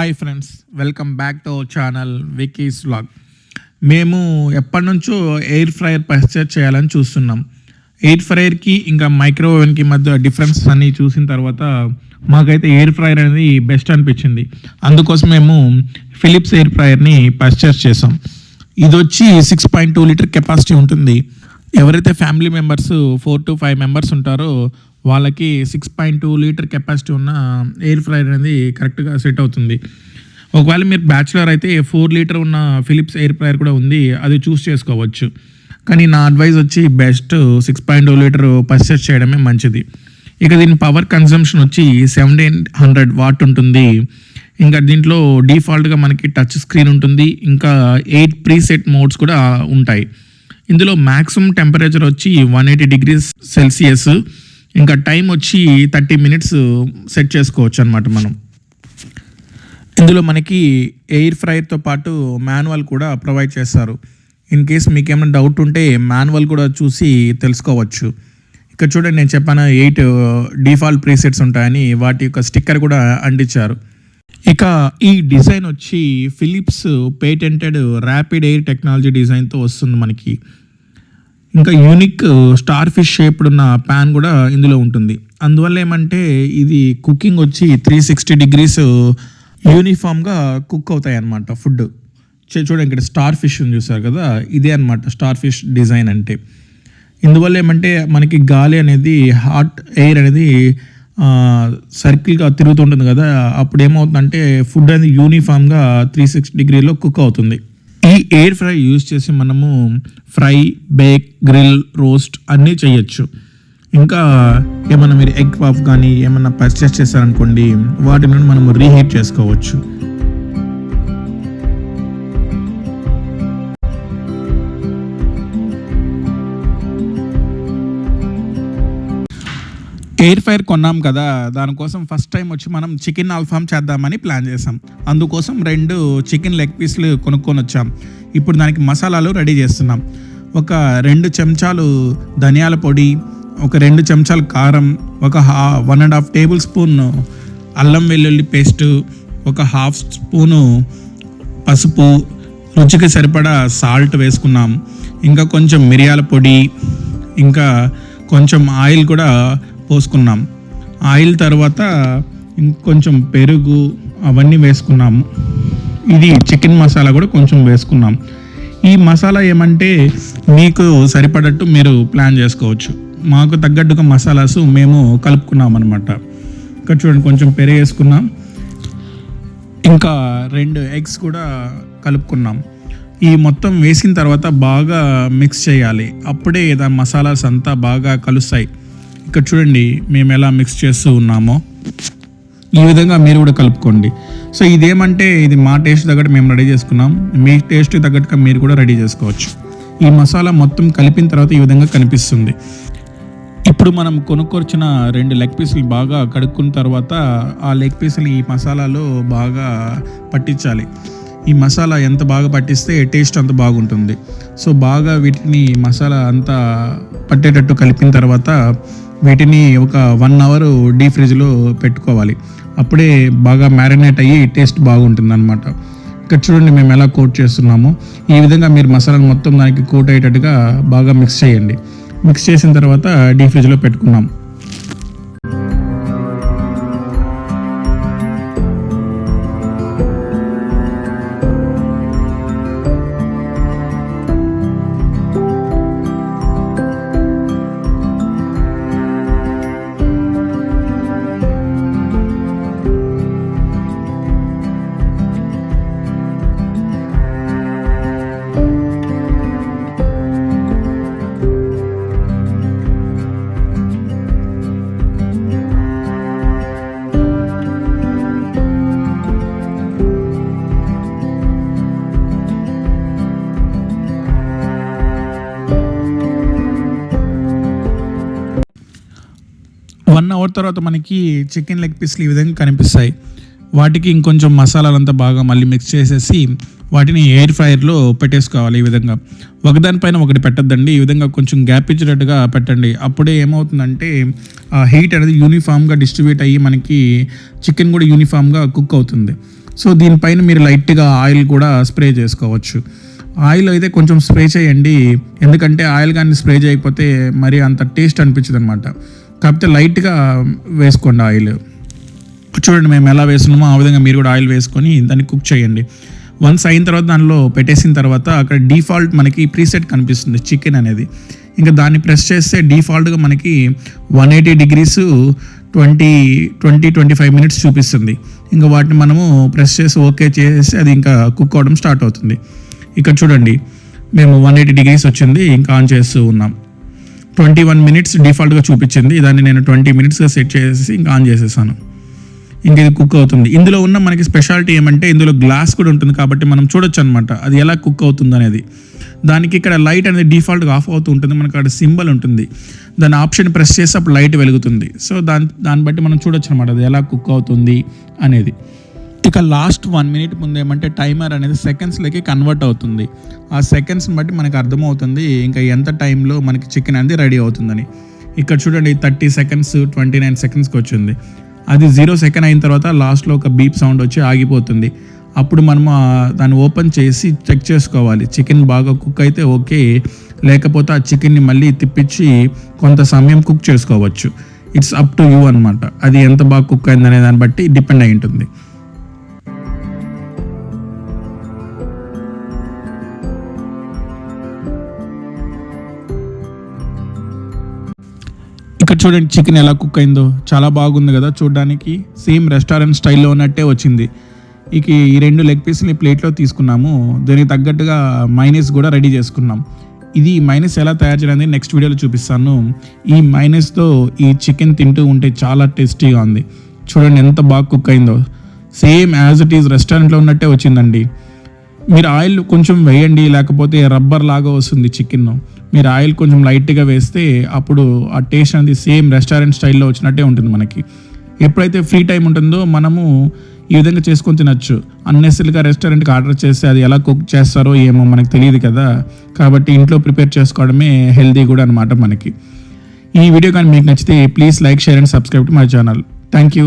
Hi friends welcome back to our channel Vicky's vlog మేము ఎప్పటి నుంచో ఎయిర్ ఫ్రైయర్ పర్చేజ్ చేయాలని చూస్తున్నాం. ఎయిర్ ఫ్రైయర్కి ఇంకా మైక్రోవేవ్కి మధ్య డిఫరెన్స్ అన్ని చూసిన తర్వాత మాకైతే ఎయిర్ ఫ్రైయర్ అనేది బెస్ట్ అనిపించింది. అందుకోసం మేము ఫిలిప్స్ ఎయిర్ ఫ్రైయర్ని పర్చేస్ చేసాం ఇది వచ్చి six point two litre capacity ఉంటుంది. ఎవరైతే family members four to five members ఉంటారో వాళ్ళకి six point two litre capacity ఉన్న ఎయిర్ ఫ్రైర్ అనేది కరెక్ట్గా సెట్ అవుతుంది. ఒకవేళ మీరు బ్యాచులర్ అయితే ఫోర్ లీటర్ ఉన్న ఫిలిప్స్ ఎయిర్ ఫ్రైయర్ కూడా ఉంది అది చూస్ చేసుకోవచ్చు. కానీ నా అడ్వైజ్ వచ్చి best six point two litre purchase చేయడమే మంచిది. ఇక దీని పవర్ కన్సంప్షన్ వచ్చి సెవెంటీన్ హండ్రెడ్ వాట్ ఉంటుంది. ఇంకా దీంట్లో డిఫాల్ట్గా మనకి టచ్ స్క్రీన్ ఉంటుంది. ఇంకా ఎయిట్ ప్రీసెట్ మోడ్స్ కూడా ఉంటాయి. ఇందులో మ్యాక్సిమం టెంపరేచర్ వచ్చి వన్ ఎయిటీ డిగ్రీస్ సెల్సియస్. ఇంకా టైం వచ్చి థర్టీ మినిట్స్ సెట్ చేసుకోవచ్చు అనమాట మనం. ఇందులో మనకి ఎయిర్ ఫ్రైతో పాటు మాన్యువల్ కూడా ప్రొవైడ్ చేస్తారు. ఇన్ కేస్ మీకు ఏమైనా డౌట్ ఉంటే మాన్యువల్ కూడా చూసి తెలుసుకోవచ్చు. ఇక్కడ చూడండి నేను చెప్పాను ఎయిట్ డిఫాల్ట్ ప్రీసెట్స్ ఉంటాయని వాటి యొక్క స్టిక్కర్ కూడా అంటించారు. ఇక ఈ డిజైన్ వచ్చి Philips patented rapid air technology డిజైన్తో వస్తుంది మనకి. ఇంకా యూనిక్ స్టార్ ఫిష్ షేప్డ్ ఉన్న ప్యాన్ కూడా ఇందులో ఉంటుంది. అందువల్ల ఏమంటే ఇది కుకింగ్ వచ్చి త్రీ సిక్స్టీ డిగ్రీస్ యూనిఫామ్గా కుక్ అవుతాయి అన్నమాట ఫుడ్ చూడండి ఇక్కడ స్టార్ ఫిష్ ఉంది చూసారు కదా? ఇదే అనమాట స్టార్ ఫిష్ డిజైన్ అంటే. ఇందువల్ల ఏమంటే మనకి గాలి అనేది హాట్ ఎయిర్ అనేది సర్కిల్గా తిరుగుతుంటుంది కదా? అప్పుడు ఏమవుతుందంటే ఫుడ్ అనేది యూనిఫామ్గా త్రీ సిక్స్ డిగ్రీలో కుక్ అవుతుంది. ఈ ఎయిర్ ఫ్రై యూజ్ చేసి మనము ఫ్రై బేక్ గ్రిల్ రోస్ట్ అన్నీ చేయొచ్చు. ఇంకా ఏమైనా మీరు ఎగ్ పఫ్ కానీ ఏమైనా పర్చేస్ చేశారనుకోండి వాటిని మనము రీహీట్ చేసుకోవచ్చు. ఎయిర్ ఫైర్ కొన్నాం కదా దానికోసం ఫస్ట్ టైం వచ్చి మనం చికెన్ అల్ఫామ్ చేద్దామని ప్లాన్ చేసాం. అందుకోసం రెండు చికెన్ లెగ్ పీస్లు కొనుక్కొని వచ్చాం. ఇప్పుడు దానికి మసాలాలు రెడీ చేస్తున్నాం. ఒక రెండు చెంచాలు ధనియాల పొడి ఒక రెండు చెంచాలు కారం ఒక హా one and half tablespoon అల్లం వెల్లుల్లి పేస్టు ఒక హాఫ్ స్పూను పసుపు రుచికి సరిపడా సాల్ట్ వేసుకున్నాం. ఇంకా కొంచెం మిరియాల పొడి ఇంకా కొంచెం ఆయిల్ కూడా పోసుకున్నాం. ఆయిల్ తర్వాత ఇంకొంచెం పెరుగు అవన్నీ వేసుకున్నాము. ఇది చికెన్ మసాలా కూడా కొంచెం వేసుకున్నాం. ఈ మసాలా ఏమంటే మీకు సరిపడట్టు మీరు ప్లాన్ చేసుకోవచ్చు. మాకు తగ్గట్టుగా మసాలాస్ మేము కలుపుకున్నాం అనమాట ఇంకా చూడండి కొంచెం పెరుగు వేసుకున్నాం. ఇంకా రెండు ఎగ్స్ కూడా కలుపుకున్నాం. ఈ మొత్తం వేసిన తర్వాత బాగా మిక్స్ చేయాలి. అప్పుడే దాని మసాలాస్ అంతా బాగా కలుస్తాయి. ఇక్కడ చూడండి మేము ఎలా మిక్స్ చేస్తూ ఉన్నామో. ఈ విధంగా మీరు కూడా కలుపుకోండి. సో ఇదేమంటే ఇది మా టేస్ట్ తగ్గట్టు మేము రెడీ చేసుకున్నాం. మీ టేస్ట్ తగ్గట్టుగా మీరు కూడా రెడీ చేసుకోవచ్చు. ఈ మసాలా మొత్తం కలిపిన తర్వాత ఈ విధంగా కనిపిస్తుంది. ఇప్పుడు మనం కొనుక్కొచ్చిన రెండు లెగ్ పీసులు బాగా కడుక్కున్న తర్వాత ఆ లెగ్ పీసులు ఈ మసాలాలో బాగా పట్టించాలి. ఈ మసాలా ఎంత బాగా పట్టిస్తే టేస్ట్ అంత బాగుంటుంది. సో బాగా వీటిని మసాలా అంతా పట్టేటట్టు కలిపిన తర్వాత వీటిని ఒక వన్ అవర్ డీ ఫ్రిడ్జ్లో పెట్టుకోవాలి. అప్పుడే బాగా మ్యారినేట్ అయ్యి టేస్ట్ బాగుంటుంది అనమాట ఇక్కడ చూడండి మేము ఎలా కోట్ చేస్తున్నాము. ఈ విధంగా మీరు మసాలాను మొత్తం దానికి కోట్ అయ్యేటట్టుగా బాగా మిక్స్ చేయండి. మిక్స్ చేసిన తర్వాత డీ ఫ్రిడ్జ్లో పెట్టుకున్నాం. వన్ అవర్ తర్వాత మనకి చికెన్ లెగ్ పీస్లు ఈ విధంగా కనిపిస్తాయి. వాటికి ఇంకొంచెం మసాలాలంతా బాగా మళ్ళీ మిక్స్ చేసేసి వాటిని ఎయిర్ ఫ్రైయర్లో పెట్టేసుకోవాలి ఈ విధంగా. ఒకదానిపైన ఒకటి పెట్టద్దండి. ఈ విధంగా కొంచెం గ్యాప్ ఇచ్చేటట్టుగా పెట్టండి. అప్పుడే ఏమవుతుందంటే ఆ హీట్ అనేది యూనిఫామ్గా డిస్ట్రిబ్యూట్ అయ్యి మనకి చికెన్ కూడా యూనిఫామ్గా కుక్ అవుతుంది. సో దీనిపైన మీరు లైట్గా ఆయిల్ కూడా స్ప్రే చేసుకోవచ్చు. ఆయిల్ అయితే కొంచెం స్ప్రే చేయండి. ఎందుకంటే ఆయిల్ కానీ స్ప్రే చేయకపోతే మరి అంత టేస్ట్ అనిపించదు అనమాట కాకపోతే లైట్గా వేసుకోండి ఆయిల్. చూడండి మేము ఎలా వేస్తున్నామో ఆ విధంగా మీరు కూడా ఆయిల్ వేసుకొని దాన్ని కుక్ చేయండి. వన్స్ అయిన తర్వాత దానిలో పెట్టేసిన తర్వాత అక్కడ డిఫాల్ట్ మనకి ప్రీసెట్ కనిపిస్తుంది చికెన్ అనేది. ఇంకా దాన్ని ప్రెస్ చేస్తే డిఫాల్ట్గా మనకి one eighty degrees twenty twenty twenty five minutes చూపిస్తుంది. ఇంకా వాటిని మనము ప్రెస్ చేసి ఓకే చేసి అది ఇంకా కుక్ అవడం స్టార్ట్ అవుతుంది. ఇక్కడ చూడండి మేము వన్ ఎయిటీ డిగ్రీస్ వచ్చింది ఇంకా ఆన్ చేస్తూ ఉన్నాం. ట్వంటీ వన్ మినిట్స్ డిఫాల్ట్గా చూపించింది. దాన్ని నేను ట్వంటీ మినిట్స్గా సెట్ చేసేసి ఇంకా ఆన్ చేసేసాను. ఇంకా ఇది కుక్ అవుతుంది. ఇందులో ఉన్న మనకి స్పెషాలిటీ ఏమంటే ఇందులో గ్లాస్ కూడా ఉంటుంది కాబట్టి మనం చూడొచ్చు అనమాట అది ఎలా కుక్ అవుతుంది అనేది. దానికి ఇక్కడ లైట్ అనేది డిఫాల్ట్గా ఆఫ్ అవుతూ ఉంటుంది. మనకు అక్కడ సింబల్ ఉంటుంది. దాని ఆప్షన్ ప్రెస్ చేసి అప్పుడు లైట్ వెలుగుతుంది. సో దాని దాన్ని బట్టి మనం చూడొచ్చు అనమాట అది ఎలా కుక్ అవుతుంది అనేది. ఇక లాస్ట్ వన్ మినిట్ ముందు ఏమంటే టైమర్ అనేది సెకండ్స్లోకి కన్వర్ట్ అవుతుంది. ఆ సెకండ్స్ని బట్టి మనకు అర్థమవుతుంది ఇంకా ఎంత టైంలో మనకి చికెన్ అనేది రెడీ అవుతుందని. ఇక్కడ చూడండి థర్టీ సెకండ్స్ ట్వంటీ నైన్ సెకండ్స్కి వచ్చింది. అది జీరో సెకండ్ అయిన తర్వాత లాస్ట్లో ఒక బీప్ సౌండ్ వచ్చి ఆగిపోతుంది. అప్పుడు మనం దాన్ని ఓపెన్ చేసి చెక్ చేసుకోవాలి. చికెన్ బాగా కుక్ అయితే ఓకే లేకపోతే ఆ చికెన్ని మళ్ళీ తిప్పించి కొంత సమయం కుక్ చేసుకోవచ్చు. ఇట్స్ అప్ టు యూ అనమాట అది ఎంత బాగా కుక్ అయిందనే దాన్ని బట్టి డిపెండ్ అయి ఉంటుంది. ఇక్కడ చూడండి చికెన్ ఎలా కుక్ అయిందో. చాలా బాగుంది కదా చూడడానికి. సేమ్ రెస్టారెంట్ స్టైల్లో ఉన్నట్టే వచ్చింది. ఇక ఈ రెండు లెగ్ పీస్ని ప్లేట్లో తీసుకున్నాము. దానికి తగ్గట్టుగా మైనస్ కూడా రెడీ చేసుకున్నాం. ఇది మైనస్ ఎలా తయారు చేయాలని నెక్స్ట్ వీడియోలో చూపిస్తాను. ఈ మైనస్తో ఈ చికెన్ తింటూ ఉంటే చాలా టేస్టీగా ఉంది. చూడండి ఎంత బాగా కుక్ అయిందో. సేమ్ యాజ్ ఇట్ ఈజ్ రెస్టారెంట్లో ఉన్నట్టే వచ్చిందండి. మీరు ఆయిల్ కొంచెం వేయండి లేకపోతే రబ్బర్ లాగా వస్తుంది చికెన్ మీరు ఆయిల్ కొంచెం లైట్గా వేస్తే అప్పుడు ఆ టేస్ట్ అనేది సేమ్ రెస్టారెంట్ స్టైల్లో వచ్చినట్టే ఉంటుంది మనకి. ఎప్పుడైతే ఫ్రీ టైం ఉంటుందో మనము ఈ విధంగా చేసుకొని తినచ్చు. అన్నెసరీగా రెస్టారెంట్కి ఆర్డర్ చేస్తే అది ఎలా కుక్ చేస్తారో ఏమో మనకు తెలియదు కదా. కాబట్టి ఇంట్లో ప్రిపేర్ చేసుకోవడమే హెల్దీ కూడా అనమాట మనకి. ఈ వీడియో కానీ మీకు నచ్చితే please like share and subscribe to my channel. Thank you